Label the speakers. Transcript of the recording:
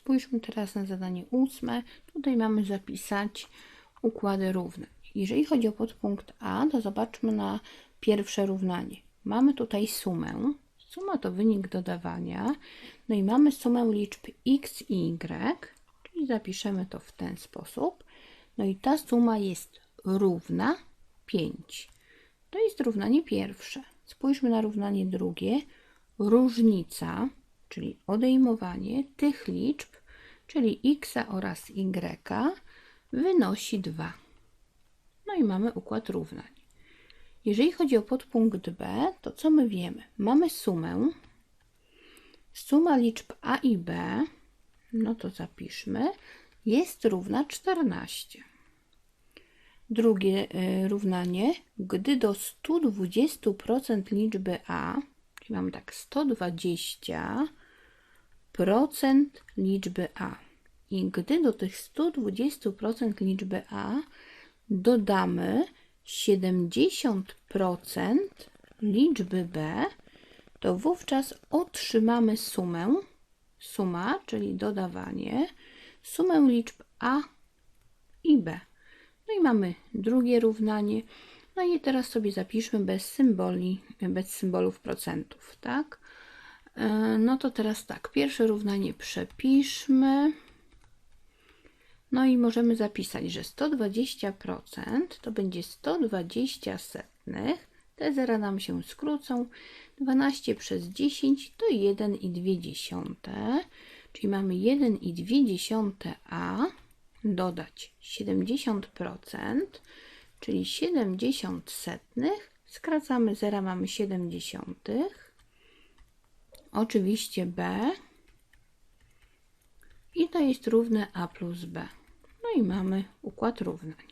Speaker 1: Spójrzmy teraz na zadanie ósme. Tutaj mamy zapisać układy równań. Jeżeli chodzi o podpunkt A, to zobaczmy na pierwsze równanie. Mamy tutaj sumę. Suma to wynik dodawania. No i mamy sumę liczb x i y, czyli zapiszemy to w ten sposób. No i ta suma jest równa 5. To jest równanie pierwsze. Spójrzmy na równanie drugie. Różnica, czyli odejmowanie tych liczb, czyli x oraz y, wynosi 2. No i mamy układ równań. Jeżeli chodzi o podpunkt B, to co my wiemy? Mamy sumę. Suma liczb A i B, no to zapiszmy, jest równa 14. Drugie y, równanie, gdy do 120% liczby A, czyli mamy tak 120% liczby A, i gdy do tych 120% liczby A dodamy 70% liczby B, to wówczas otrzymamy sumę, suma, czyli dodawanie, sumę liczb A i B. No i mamy drugie równanie. No i teraz sobie zapiszmy bez symboli, bez symbolów procentów, tak? E, No to teraz tak, pierwsze równanie przepiszmy. No i możemy zapisać, że 120% to będzie 120 setnych. Te zera nam się skrócą. 12 przez 10 to 1,2. Czyli mamy 1,2 a dodać 70%, czyli 70 setnych. Skracamy zera, mamy 70. Oczywiście b. I to jest równe a plus b. No i mamy układ równań.